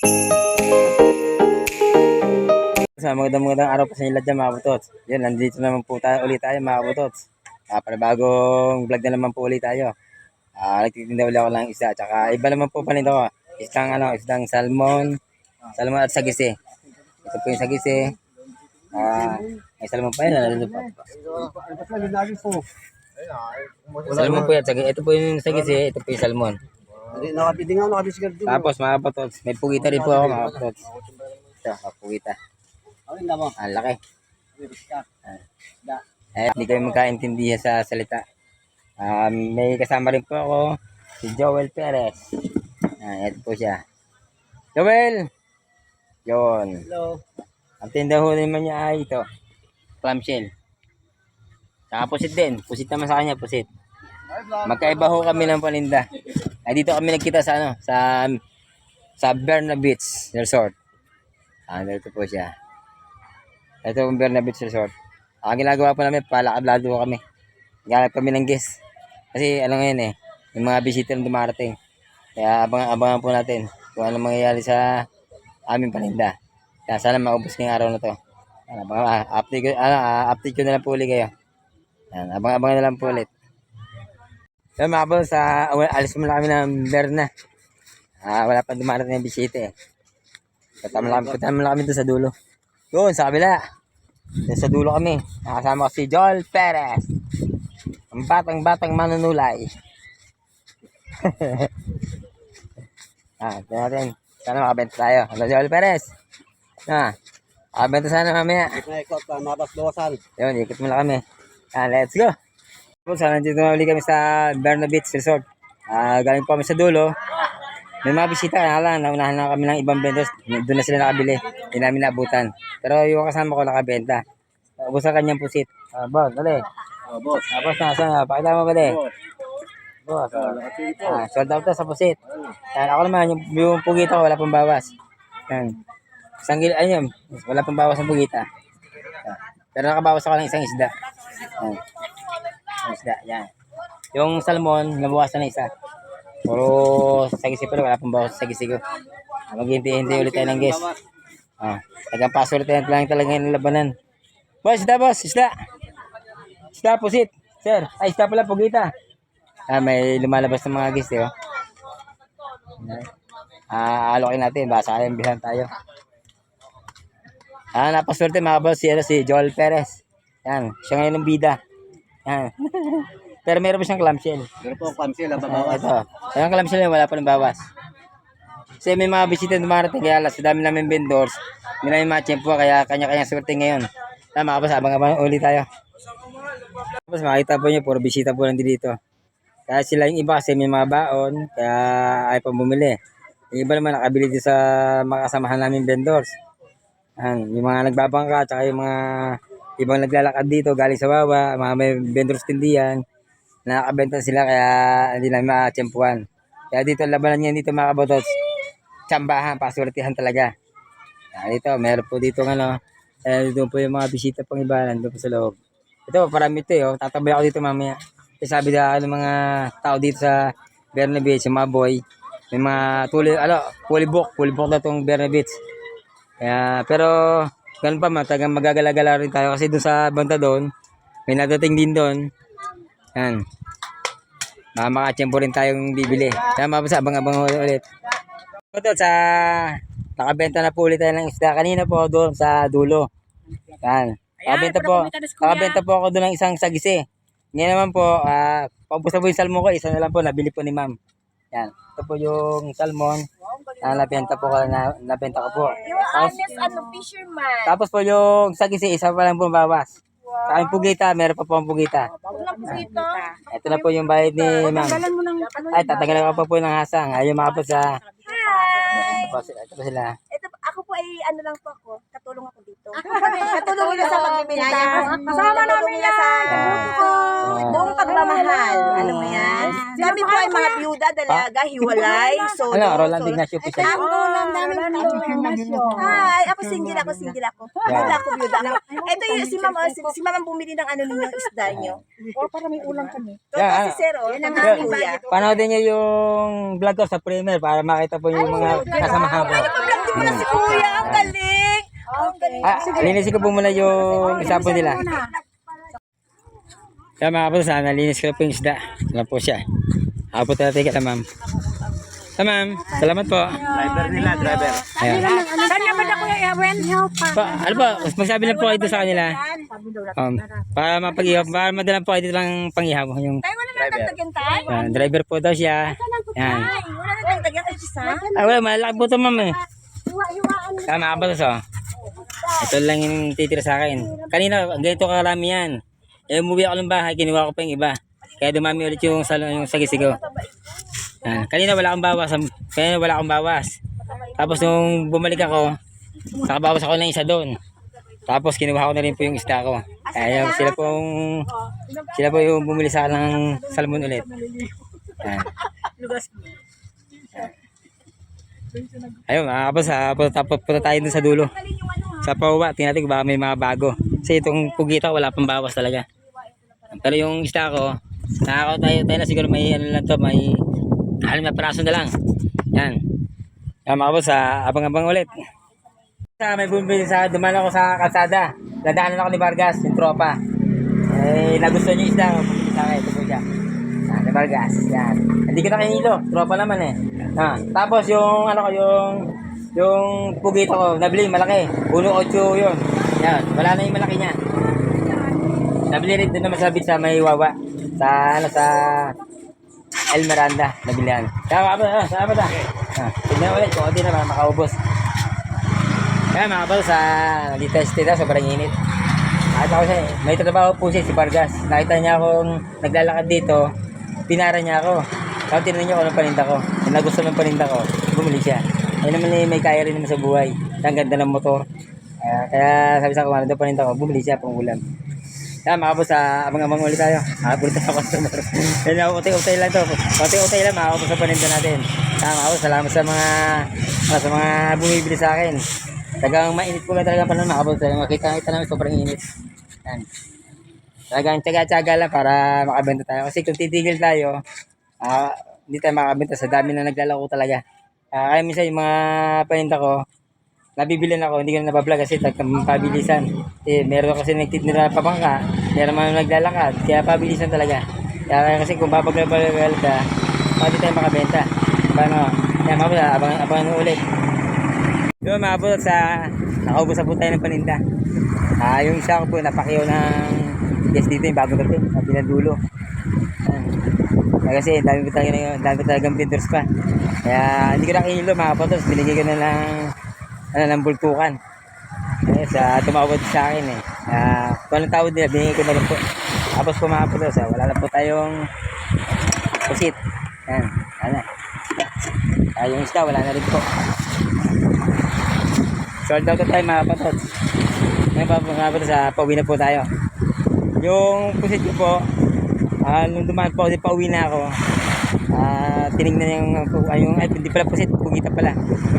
Sa magandang magandang araw po sa inyo dyan mga kabutots. Yun, nandito naman po tayo ulit tayo mga kabutots. Ah, para bagong vlog na naman po ulit tayo. Ah, nagtitinda ulit ako ng isda. Tsaka iba naman po paninda ko. Isang ano, isang salmon. Salmon at sagisi. Ito po yung sagisi. Ah, may salmon pa yun. Ano pa? Salmon po yan. Ito po yung sagisi. Ito po yung salmon. Nakapiti nga, nakadiscard din. Tapos mga kabutots, may pugita rin po ako mga kabutots. Ito, mga pugita. Ang na mo. Ang laki. Eh, hindi kayo magkaintindihan sa salita. Um, may kasama rin po ako, si Joel Perez. Ah, ito po siya. Joel! Yon. Hello. Ang tinda ho naman niya ay ito. Clamshell. Saka pusit din. Pusit naman sa kanya, pusit. Magkaiba ho kami ng paninda. Ay, dito kami nagkita sa ano, sa sa Berna Beach Resort. Ah, dito po siya. Ito yung Berna Beach Resort. Ang ginagawa po namin, palakad-lado po kami. Ganap kami ng guest. Kasi ano ngayon eh, yung mga bisita na dumarating. Kaya abang-abangan po natin kung ano mangyayari sa aming paninda. Kaya sana maubos ngayong araw na to. Ano, abang, ah, update ko, ano, ah, update ko na lang po ulit kayo. Yan, abang-abangan na lang po ulit. So mga boss, ah, wala- alis muna kami ng Berna. Ah, wala pa dumarating ng bisita eh. Mo lang, mo lang kami doon sa dulo. Doon, sa kabila. Doon sa dulo kami. Nakasama ko si Joel Perez. Ang batang-batang manunulay. ah, tignan natin. Sana makabenta tayo. Hello, Joel Perez. Ah, makabenta sana mamaya. Na ikot, uh, mabas-bawasan. Yun, ikot muna kami. Ah, let's go. Po, sana nandito na ulit kami sa Berna Beach Resort. Ah, galing po kami sa dulo. May mga bisita na lang, naunahan na kami ng ibang vendors. Doon na sila nakabili. Hindi namin naabutan. Pero yung kasama ko nakabenta. Ubus ang kanyang pusit. Ah, boss, dali. Oh, boss. Ah, boss, nasa na. Pakita mo ba dali? Boss, ah, ah, sold out na sa pusit. Yan, ako naman, yung, yung pugita ko, wala pang bawas. Yan. Isang gil, ayun, wala pang bawas ang pugita. Pero nakabawas ako ng isang isda. Yan. Isda, yan. Yung salmon, nabawasan na isa. Puro sagisi rin, wala pang bawas sa sagisi ko. Maghintay-hintay ulit tayo ng guest. Ah, tagang paso ulit tayo lang talaga yung labanan. Boss, isda boss, isda. Isda, pusit. Sir, ay isda pala, pugita. Ah, may lumalabas ng mga guest, eh, oh. Ah, alokin natin, baka sayang bihan tayo. Ah, napaswerte mga boss, si, ano, si Joel Perez. Yan, siya ngayon ng bida. Yan. Pero meron pa siyang clamshell. Pero po, cancel, Ah, babawas. ito. Ayun clamshell niya, wala pa ng bawas. Kasi may mga bisita na dumarating, kaya alas, dami namin vendors. Hindi namin matchempo, kaya kanya-kanya swerte ngayon. Tama ka ba, abang-abang ulit tayo. Tapos makita po niyo, puro bisita po nandito dito. Kaya sila yung iba kasi may mga baon, kaya ay pa bumili. Yung iba naman nakabili dito sa mga kasamahan namin vendors. Yan, yung mga nagbabangka, tsaka yung mga ibang naglalakad dito galing sa Wawa, mga may vendors tindihan, na nakabenta sila kaya hindi namin makatsempuan. Kaya dito, labanan niya dito mga kabotots, tsambahan, pasurtihan talaga. Yan, dito, meron po dito ng ano, eh, doon po yung mga bisita pang iba, nandun po sa loob. Ito, parami ito eh, oh. tatabay ako dito mamaya. Kasi sabi na ng mga tao dito sa Berna Beach, yung mga boy, may mga tuli, ano, fully book, fully book na itong Berna Beach. Kaya, pero, ganun pa man, tagang magagala-gala rin tayo kasi doon sa banda doon, may nadating din doon. Yan. Baka makachempo rin tayong bibili. Kaya mabasa, abang-abang ulit. Ito sa, nakabenta na po ulit tayo ng isda. Kanina po doon sa dulo. Yan. Nakabenta po, nakabenta po ako doon ng isang sagisi. Ngayon naman po, ah, paubos na po yung salmon ko, isa na lang po, nabili po ni ma'am. Yan. Ito po yung salmon. Na nabenta po ko, na, nabenta ko po. Yung Tapos, honest, ano, fisherman. tapos po yung sagisi, isa pa lang po bawas. Sa aking pugita, meron pa po ang pugita. Huwag na po dito. Ito na po yung bayad ni ma'am. Tanggalan mo ng ano. Ay, tatanggalan ko pa po ng hasang. Ayaw makapot sa... Hi! Po. Ito po sila. Ito, ako po ay ano lang po ako. Katulong ako dito. Katulong nila sa pagbibenta. Kasama namin nila sa buong pagmamahal. Alam mo yan? Kami po ay mga byuda, dalaga, hiwalay, solo. Ano, Roland. Ignacio po siya. Ako, Ay, ako single ako, single ako. Byuda ako, ako. Ito yung si mama, si, si mama bumili ng ano ninyo isda nyo. O, para may ulam kami. Ito si Sir, oh. Yan ang Yeah. kuya. Panoodin niyo yung vlog ko sa premiere para makita po yung mga kasamahan ko. Ano pa vlog Hindi mo na si Kuya. Ang galing. Ang galing. Ah, linisin ko po muna yung isa po nila. Kaya mga kapatid, sana linis ko na po yung isda. Ano po siya. Ako po natin kita ma'am. Ah, ma'am. Salamat po. Driver nila, driver. Ayan. Saan naman ako yung Ewen? Pa, ano po, magsabi lang po kayo sa kanila. Um, para mapag-ihap, para madalang po kayo dito lang pang-ihap. Yung wala na tayo. ah, driver po daw siya. Yan. Ay, wala na dagdagan tayo isa. Ah, wala, malaki po ito ma'am eh. Tama ka ba to? Ito lang yung titira sa akin. Kanina, ganito karami yan. Eh, umuwi ako ng bahay, kinuha ko pa yung iba. Kaya dumami ulit yung, yung sagisigaw. Yan. Kanina wala akong bawas. Kanina wala akong bawas. Tapos nung bumalik ako, nakabawas ako ng isa doon. Tapos kinuha ko na rin po yung isda ko. Kaya sila pong sila po yung bumili sa ng salmon ulit. Yan. Ayun, mga kapos, ah, punta, punta tayo sa dulo. Sa pawa, tingnan natin kung baka may mga bago. Kasi itong pugita, wala pang bawas talaga. Pero yung isda ko, nakakaw tayo, tayo na siguro may ano lang to, may alam na peraso na lang. Yan. Yan mga kapos, ah, abang-abang ulit. Sa may bumili sa, dumaan ako sa kalsada. Dadaanan ako ni Vargas, yung tropa. Eh, nagustuhan yung isda, bumili sa akin, ito po siya. Yan, ni Vargas, yan. Hindi kita kinilo, tropa naman eh. Ah, tapos yung ano ko yung yung pugito ko, nabili malaki. 1.8 yun. Yan, wala na yung malaki niya. Nabili rin doon naman sa sa may wawa. Sa ano sa El Miranda, nabilihan. Tama ba? Tama ba? Ah, tignan ulit, kung hindi na makaubos. Kaya mga kapal sa dito, sobrang init. At ako siya, may trabaho po siya si Vargas. Nakita niya akong naglalakad dito, pinara niya ako. Tapos tinanong niya kung anong paninda ko. Kung nagustuhan ng paninda ko, bumili siya. Ayun naman eh, may kaya rin naman sa buhay. Ang ganda ng motor. Kaya, kaya sabi sa kung ano daw paninda ko, bumili siya pang ulam. Kaya mga kapos, sa abang-abang ulit tayo. Makapulita sa customer. Yan ako, utay-utay lang to. Utay-utay lang, mga kapos sa paninda natin. Kaya mga salamat sa mga, sa mga bumibili sa akin. Talagang mainit po lang talaga pa ng mga kapos. Talagang makita kita namin sobrang init. Yan. Talagang tsaga-tsaga lang para makabenta tayo. Kasi kung titigil tayo, ah hindi tayo makabenta sa dami na naglalako talaga. Ah, kaya minsan yung mga paninda ko, nabibilan ako, hindi ko na nabablog kasi pabilisan. Eh, meron kasi nagtitinda na pabangka, meron man naglalakad, kaya pabilisan talaga. Kaya, kasi kung babaglabagal ka, hindi tayo makabenta. Paano? Kaya mabula, abang, abangan ulit. Yun, mabot sa, nakaubos na po tayo ng paninda. Ah, yung isa ko po, napakiyaw ng yes dito yung bago dating, sabi ng dulo. Kasi, dami ko talaga, dami talagang vendors pa. Kaya, hindi ko na kinilo mga kapotos, binigay ko na lang, ano, ng bultukan. Eh, sa tumawad sa akin eh. Kaya, kung anong tawad nila, binigay ko na rin po. Tapos po mga kapotos, ah, wala na po tayong pusit. Ayan, ano. Ah, yung isda, wala na rin po. Sold out tayo mga kapotos. Ngayon pa mga kapotos, ah, pauwi na po tayo. Yung pusit ko po, ah, nung dumaan po ako, pauwi na ako. Ah, tinignan yung, ah, yung ay, hindi pala pusit, pugita pala.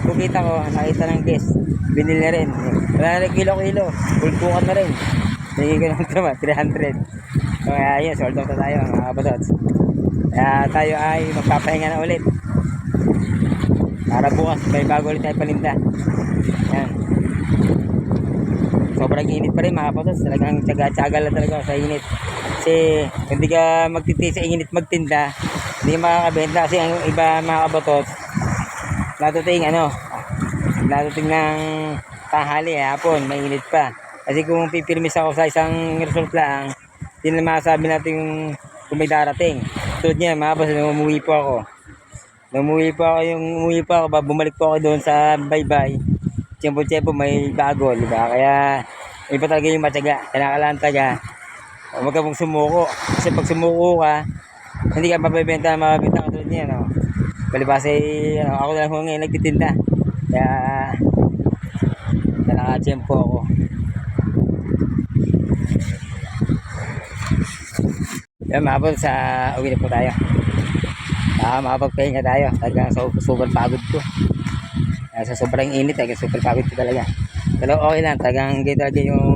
Pugita ko, nakita ng guest, binili rin. Wala na rin kilo-kilo, bultukan na rin. Bigay ko ng tama, 300. So, kaya yun, sold out na tayo mga kapotos. Kaya tayo ay magpapahinga na ulit. Para bukas, may bago ulit tayo paninda. Yan. Sobrang init pa rin mga kapotos. Talagang tsaga-tsaga lang talaga sa init. Kasi hindi ka magtitiis sa init magtinda, hindi ka makakabenta. Kasi ang iba mga kapotos, natating ano, natating ng tanghali, hapon, mainit pa. Kasi kung pipirmis ako sa isang resort lang, hindi na masasabi natin kung may darating. Tulad niya, mga nung umuwi po ako. Umuwi po ako, yung umuwi po ako, bumalik po ako doon sa baybay. Tiyempo-tiyempo may bago, di ba? Kaya iba talaga yung matyaga. Kailangan talaga. Huwag ka pong sumuko. Kasi pag sumuko ka, hindi ka mabibenta, mabibenta ka tulad niya, no? Palibasa, ano, ako na lang ngayon nagtitinda. Kaya, naka-tiyempo ako. Yan, mabot sa uwi na po tayo. Ah, makapagpahinga tayo. Talagang so, super pagod ko. Ah, sa sobrang init, talagang super pagod ko talaga. Pero okay lang, talagang ganito talaga yung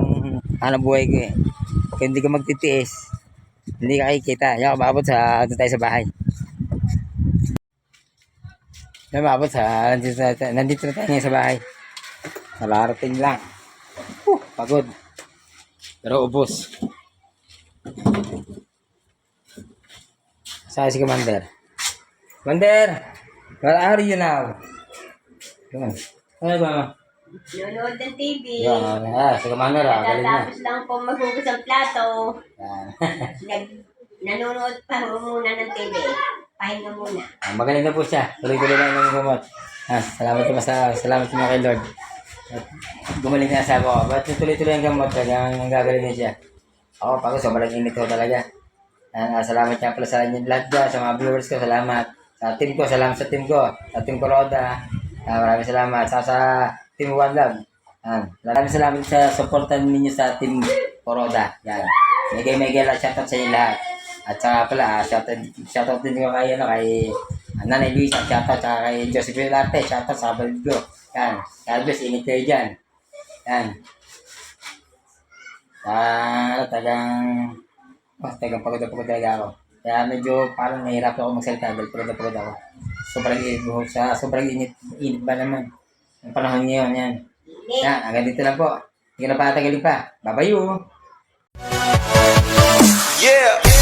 hanap buhay ko eh. Kung hindi ka magtitiis, hindi ka kikita. Yan, mabot sa, doon tayo sa bahay. Yan mga boss, ha? Nandito, na, nandito na tayo ngayon sa bahay. Nalarating lang. Uh, pagod. Pero ubos. Saan si Commander? Commander! Where are you now? Yun. Ano ba? Nanonood ng TV. Yan. Ah, Commander ah. Galing na. Tapos lang po maghugas ang plato. Yan. Nag, nanonood pa muna ng TV. Pahinga muna. Ah, magaling na po siya. Tuloy-tuloy lang ng gamot. Ah, salamat po sa salamat po kay Lord. At gumaling na sa ako. Ba't tuloy-tuloy ang gamot? Talagang nanggagaling na siya. Ako, pagod. Sobrang init ko talaga. Ah, salamat nga pala sa inyo lahat dyan. Sa mga viewers ko, salamat. Sa team ko, salamat sa team ko. Sa team ko Roda. Ah, maraming salamat. Sa, sa team One Love. Ah, maraming salamat sa supportan ninyo sa team Koroda. Yan. Miguel Miguel at shoutout sa inyo lahat. At saka pala, ah, shoutout, shoutout din ko kay, ano, kay ah, Nanay Luisa, shoutout sa kay Josephine Larte, shoutout sa ko. Yan. God bless, init kayo dyan. Yan. Ah, tagang, oh, tagang pagod na pagod talaga ako. Kaya medyo parang nahihirap ako magsalita dahil pagod na pagod ako. Sobrang init sa sobrang init, init ba naman? Ang panahon ngayon, yan. Yan, hanggang dito lang po. Hindi ko na patagalin pa. Babayo! Yeah.